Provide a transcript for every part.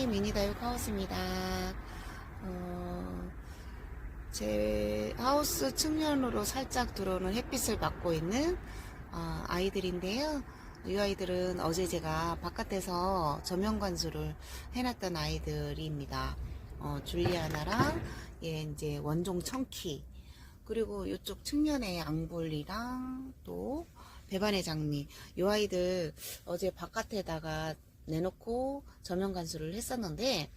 천연의 미니 다육 하우스입니다. 어, 제 하우스 측면으로 살짝 들어오는 햇빛을 받고 있는 어, 아이들인데요. 이 아이들은 어제 제가 바깥에서 저면 관수를 해놨던 아이들입니다. 어, 줄리아나랑 얘 이제 원종 청키 그리고 이쪽 측면에 앙볼리랑 또 배반의 장미 이 아이들 어제 바깥에다가 내놓고 저면 관수를 했었는데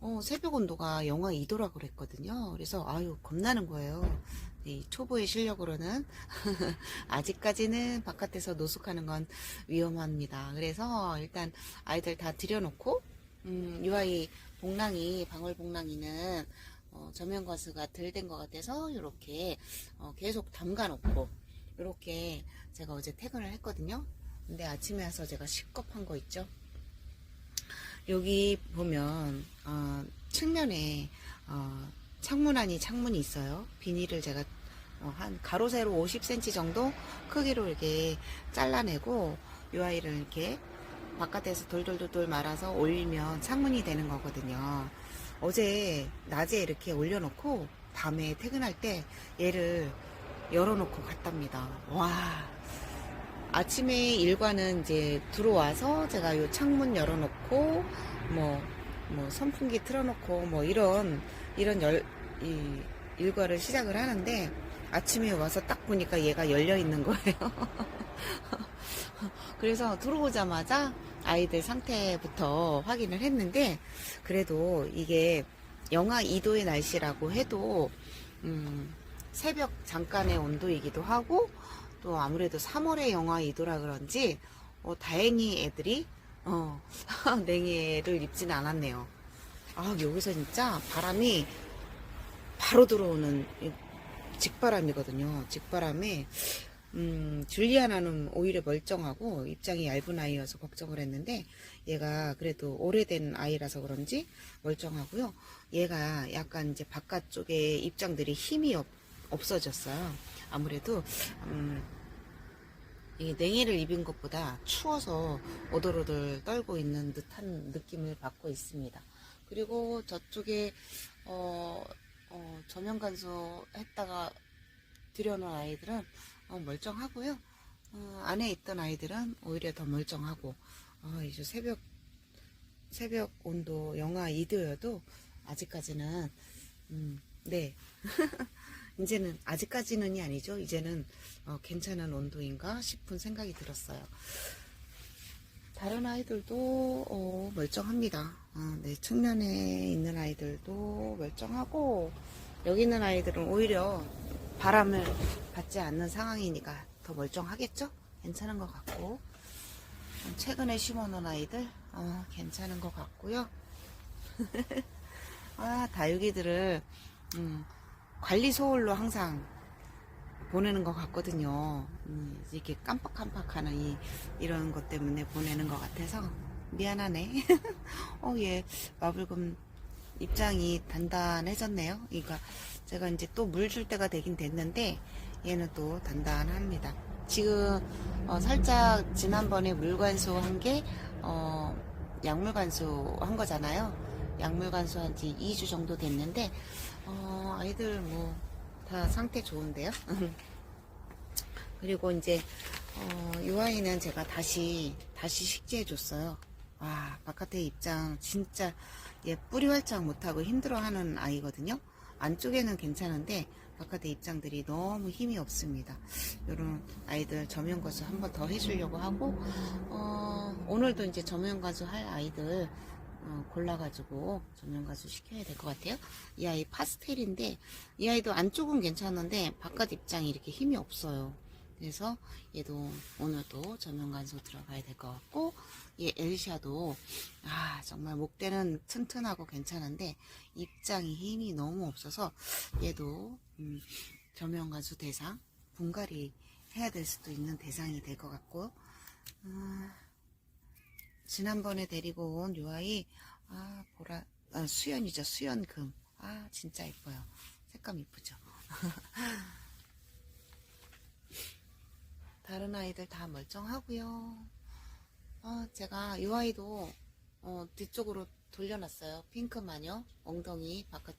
어, 새벽 온도가 영하 2도라 그랬거든요. 그래서 아유 겁나는 거예요. 이 초보의 실력으로는 아직까지는 바깥에서 노숙하는 건 위험합니다. 그래서 일단 아이들 다 들여놓고 음, 이 아이 복랑이 방울 복랑이는 어, 저면 과수가 덜 된 것 같아서 이렇게 어, 계속 담가놓고 이렇게 제가 어제 퇴근을 했거든요. 근데 아침에 와서 제가 식겁한 거 있죠. 여기 보면 어, 측면에 어, 창문 안이 창문이 있어요. 비닐을 제가 어, 한 가로 세로 50cm 정도 크기로 이렇게 잘라내고 이 아이를 이렇게 바깥에서 돌돌돌돌 말아서 올리면 창문이 되는 거거든요. 어제 낮에 이렇게 올려놓고 밤에 퇴근할 때 얘를 열어놓고 갔답니다. 와. 아침에 일과는 이제 들어와서 제가 이 창문 열어놓고 뭐, 뭐 선풍기 틀어놓고 뭐 이런, 이런 열, 이 일과를 시작을 하는데 아침에 와서 딱 보니까 얘가 열려 있는 거예요. 그래서 들어오자마자 아이들 상태부터 확인을 했는데 그래도 이게 영하 2도의 날씨라고 해도 음, 새벽 잠깐의 온도이기도 하고 또 아무래도 3월에 영하 2도라 그런지 어, 다행히 애들이 어, 냉해를 입지는 않았네요. 아 여기서 진짜 바람이 바로 들어오는 이 직바람이거든요. 직바람에 음, 줄리아나는 오히려 멀쩡하고 입장이 얇은 아이여서 걱정을 했는데 얘가 그래도 오래된 아이라서 그런지 멀쩡하고요. 얘가 약간 이제 바깥쪽에 입장들이 힘이 없, 없어졌어요. 아무래도 음, 이 냉해를 입은 것보다 추워서 오돌오돌 떨고 있는 듯한 느낌을 받고 있습니다. 그리고 저쪽에 어, 어, 저면 간수 했다가 들여놓은 아이들은 어, 멀쩡하고요. 어, 안에 있던 아이들은 오히려 더 멀쩡하고 어, 이제 새벽 새벽 온도 영하 2도여도 아직까지는 음, 네 이제는 아직까지는이 아니죠. 이제는 어, 괜찮은 온도인가 싶은 생각이 들었어요. 다른 아이들도 어, 멀쩡합니다. 어, 네, 측면에 있는 아이들도 멀쩡하고 여기 있는 아이들은 오히려 바람을 받지 않는 상황이니까 더 멀쩡하겠죠? 괜찮은 것 같고 최근에 심어놓은 아이들 어, 괜찮은 것 같고요. 아 다육이들을 음, 관리 소홀로 항상 보내는 것 같거든요. 음, 이렇게 깜빡깜빡하는 이 이런 것 때문에 보내는 것 같아서 미안하네. 어, 얘 마블금 입장이 단단해졌네요. 그러니까 제가 이제 또 물 줄 때가 되긴 됐는데 얘는 또 단단합니다. 지금 어, 살짝 지난번에 물관수 한게 어, 약물 관수 한 거잖아요. 약물 관수 한 지 2주 정도 됐는데 어, 아이들 뭐 다 상태 좋은데요. 그리고 이제 어, 이 아이는 제가 다시 다시 식재해 줬어요. 와 바깥에 입장 진짜 얘 뿌리 활짝 못하고 힘들어하는 아이거든요. 안쪽에는 괜찮은데 바깥에 입장들이 너무 힘이 없습니다. 이런 아이들 저면과수 한번 더 해주려고 하고 어, 오늘도 이제 저면과수 할 아이들 어, 골라가지고 저면과수 시켜야 될 것 같아요. 이 아이 파스텔인데 이 아이도 안쪽은 괜찮은데 바깥 입장이 이렇게 힘이 없어요. 그래서 얘도 오늘도 저면관수 들어가야 될 것 같고 얘 엘샤도 아 정말 목대는 튼튼하고 괜찮은데 입장이 힘이 너무 없어서 얘도 음, 저면관수 대상 분갈이 해야 될 수도 있는 대상이 될 것 같고 아, 지난번에 데리고 온 요 아이 아 보라 아, 수연이죠 수연금. 아 진짜 예뻐요. 색감 이쁘죠? 다른 아이들 다 멀쩡하고요. 어, 제가 이 아이도 어, 뒤쪽으로 돌려놨어요. 핑크 마녀 엉덩이 바깥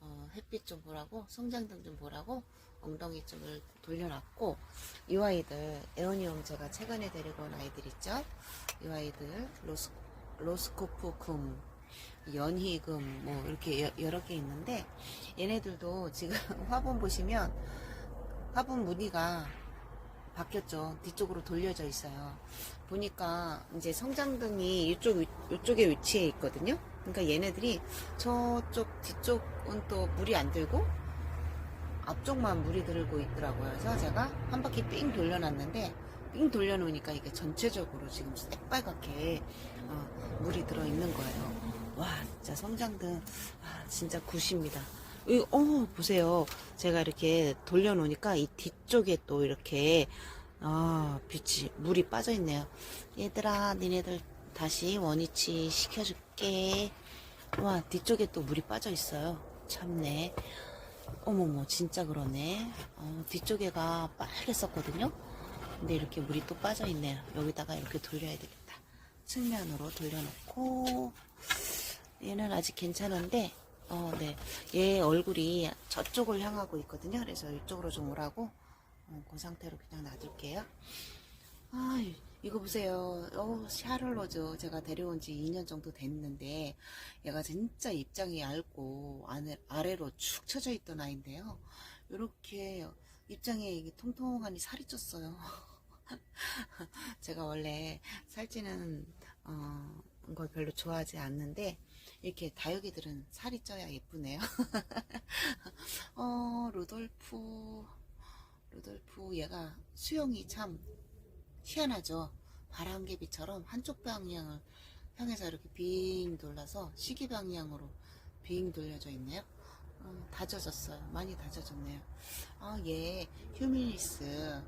어, 햇빛 좀 보라고 성장등 좀 보라고 엉덩이 쪽을 돌려놨고 이 아이들 에어니움 제가 최근에 데리고 온 아이들 있죠. 이 아이들 로스 로스코프 금 연희금 뭐 이렇게 여- 여러 개 있는데 얘네들도 지금 화분 보시면 화분 무늬가 바뀌었죠. 뒤쪽으로 돌려져 있어요. 보니까 이제 성장등이 이쪽 위- 이쪽에 위치해 있거든요. 그러니까 얘네들이 저쪽 뒤쪽은 또 물이 안 들고 앞쪽만 물이 들고 있더라고요. 그래서 제가 한 바퀴 삥 돌려놨는데 삥 돌려놓으니까 이게 전체적으로 지금 새빨갛게 어, 물이 들어 있는 거예요. 와 진짜 성장등 아, 진짜 굿입니다. 이, 어 보세요. 제가 이렇게 돌려놓으니까 이 뒤쪽에 또 이렇게 아 빛이 물이 빠져 있네요. 얘들아 니네들 다시 원위치 시켜줄게. 와 뒤쪽에 또 물이 빠져 있어요. 참네. 어머머 진짜 그러네. 어, 뒤쪽에가 빨갰었거든요. 근데 이렇게 물이 또 빠져 있네요. 여기다가 이렇게 돌려야 되겠다. 측면으로 돌려놓고 얘는 아직 괜찮은데 어, 네. 얘 얼굴이 저쪽을 향하고 있거든요. 그래서 이쪽으로 좀 오라고 어, 그 상태로 그냥 놔둘게요. 아, 이거 보세요. 어, 샤를로즈 제가 데려온 지 2년 정도 됐는데 얘가 진짜 입장이 얇고 안에, 아래로 축 처져 있던 아이인데요. 이렇게 입장에 통통하니 살이 쪘어요. 제가 원래 살찌는 어, 걸 별로 좋아하지 않는데 이렇게 다육이들은 살이 쪄야 예쁘네요. 어, 루돌프, 루돌프 얘가 수영이 참 희한하죠. 바람개비처럼 한쪽 방향을 향해서 이렇게 빙 돌라서 시기 방향으로 빙 돌려져 있네요. 어, 다져졌어요. 많이 다져졌네요. 아, 얘 휴밀리스.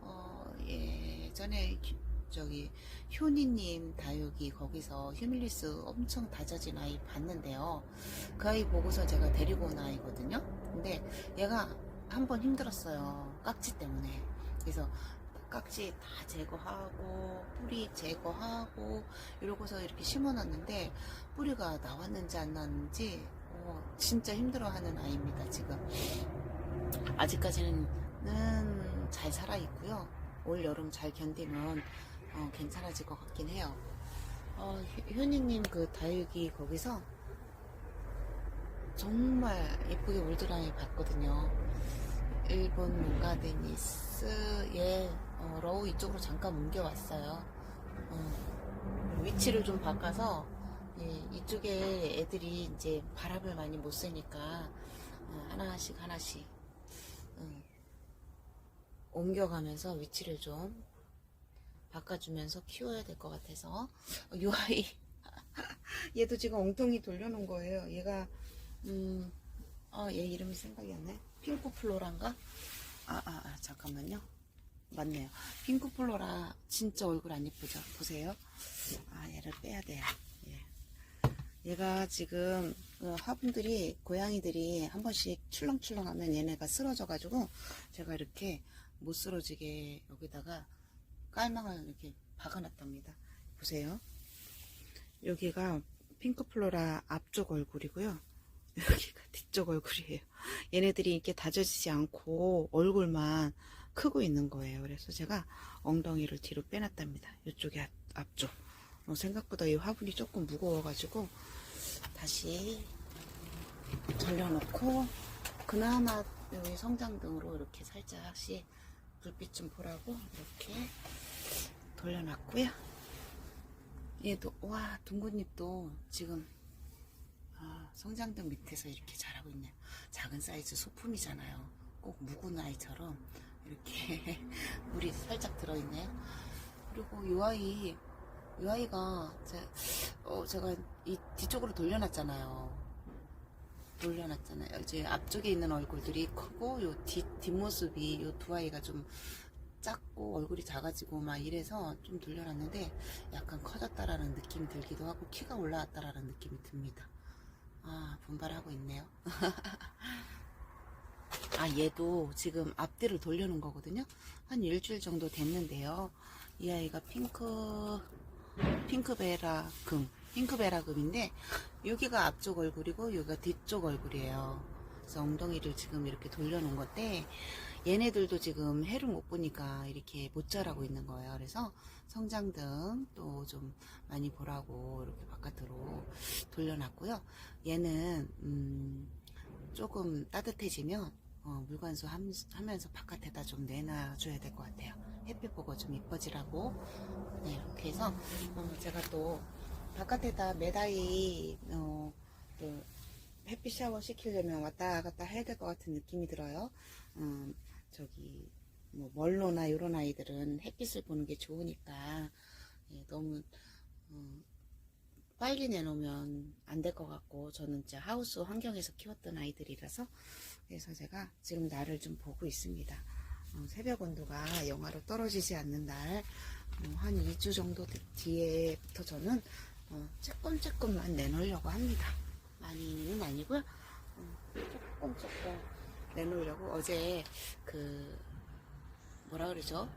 어, 예 전에 기- 저기 효니님 다육이 거기서 휴밀리스 엄청 다져진 아이 봤는데요. 그 아이 보고서 제가 데리고 온 아이거든요. 근데 얘가 한 번 힘들었어요. 깍지 때문에. 그래서 깍지 다 제거하고 뿌리 제거하고 이러고서 이렇게 심어놨는데 뿌리가 나왔는지 안 나왔는지 어, 진짜 힘들어하는 아이입니다 지금. 아직까지는 잘 살아 있고요. 올 여름 잘 견디면 어, 괜찮아질 것 같긴 해요. 어, 효- 효니님 그 다육이 거기서 정말 예쁘게 물들어이 봤거든요. 일본 몽가데니스의 어, 러우 이쪽으로 잠깐 옮겨왔어요. 어, 위치를 좀 바꿔서 예, 이쪽에 애들이 이제 바람을 많이 못 쐬니까 어, 하나씩 하나씩 어, 옮겨가면서 위치를 좀 바꿔주면서 키워야 될 것 같아서 어, 요 아이 얘도 지금 엉덩이 돌려놓은 거예요. 얘가 음, 어, 얘 이름이 생각이 안 나요. 핑크 플로라인가? 아, 아, 아, 잠깐만요. 맞네요. 핑크 플로라 진짜 얼굴 안 예쁘죠? 보세요. 아, 얘를 빼야 돼요. 예. 얘가 지금 그 화분들이 고양이들이 한 번씩 출렁출렁하면 얘네가 쓰러져가지고 제가 이렇게 못 쓰러지게 여기다가 깔망을 이렇게 박아놨답니다. 보세요. 여기가 핑크 플로라 앞쪽 얼굴이고요. 여기가 뒤쪽 얼굴이에요. 얘네들이 이렇게 다져지지 않고 얼굴만 크고 있는 거예요. 그래서 제가 엉덩이를 뒤로 빼놨답니다. 이쪽에 앞, 앞쪽. 어, 생각보다 이 화분이 조금 무거워가지고 다시 돌려놓고 그나마 여기 성장등으로 이렇게 살짝씩 불빛 좀 보라고 이렇게 돌려놨고요. 얘도 와 둥근잎도 지금 아, 성장등 밑에서 이렇게 자라고 있네요. 작은 사이즈 소품이잖아요. 꼭 묵은 아이처럼 이렇게 물이 살짝 들어있네요. 그리고 이 아이, 이 아이가 제, 어, 제가 이 뒤쪽으로 돌려놨잖아요. 돌려놨잖아요. 이제 앞쪽에 있는 얼굴들이 크고 요 뒷, 뒷모습이 요 두 아이가 좀 작고 얼굴이 작아지고 막 이래서 좀 돌려놨는데 약간 커졌다라는 느낌이 들기도 하고 키가 올라왔다라는 느낌이 듭니다. 아, 분발하고 있네요. 아, 얘도 지금 앞뒤를 돌려놓은 거거든요. 한 일주일 정도 됐는데요. 이 아이가 핑크, 핑크베라 금. 핑크베라 금인데 여기가 앞쪽 얼굴이고 여기가 뒤쪽 얼굴이에요. 그래서 엉덩이를 지금 이렇게 돌려놓은 건데 얘네들도 지금 해를 못 보니까 이렇게 못 자라고 있는 거예요. 그래서 성장등 또 좀 많이 보라고 이렇게 바깥으로 돌려놨고요. 얘는 음, 조금 따뜻해지면 어, 물관수 함- 하면서 바깥에다 좀 내놔줘야 될 것 같아요. 햇빛 보고 좀 이뻐지라고. 네, 이렇게 해서 어, 제가 또 바깥에다 매다이 어, 또 햇빛 샤워 시키려면 왔다 갔다 해야 될 것 같은 느낌이 들어요. 음, 저기 뭐 멀로나 이런 아이들은 햇빛을 보는 게 좋으니까 예, 너무 어, 빨리 내놓으면 안 될 것 같고 저는 진짜 하우스 환경에서 키웠던 아이들이라서 그래서 제가 지금 날을 좀 보고 있습니다. 어, 새벽 온도가 영하로 떨어지지 않는 날, 어, 한 2주 정도 뒤- 뒤에부터 저는 어, 조금 조금만 내놓으려고 합니다. 많이는 아니고요. 어, 조금 조금 내놓으려고 어제 그 뭐라 그러죠?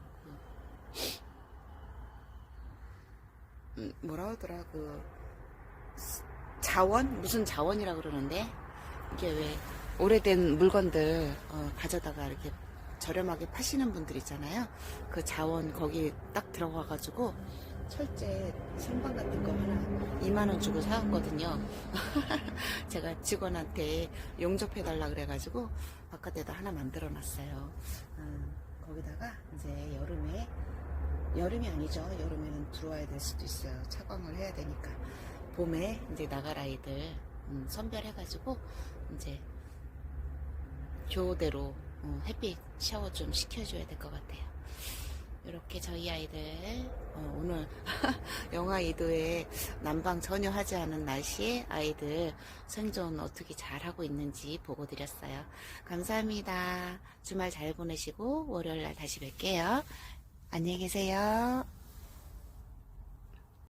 그, 음, 뭐라 그러더라 그 스- 자원 무슨 자원이라 그러는데 이게 왜 오래된 물건들 어, 가져다가 이렇게 저렴하게 파시는 분들 있잖아요. 그 자원 거기 딱 들어가가지고 철제 선반 같은 거 하나 2만 원 주고 사왔거든요. 제가 직원한테 용접해달라 그래가지고 바깥에다 하나 만들어 놨어요. 음, 거기다가 이제 여름에 여름이 아니죠. 여름에는 들어와야 될 수도 있어요. 차광을 해야 되니까 봄에 이제 나갈 아이들 음, 선별해가지고 이제 교대로 어, 햇빛 샤워 좀 시켜줘야 될 것 같아요. 이렇게 저희 아이들 어, 오늘 영하 2도에 난방 전혀 하지 않은 날씨에 아이들 생존 어떻게 잘하고 있는지 보고 드렸어요. 감사합니다. 주말 잘 보내시고 월요일 날 다시 뵐게요. 안녕히 계세요.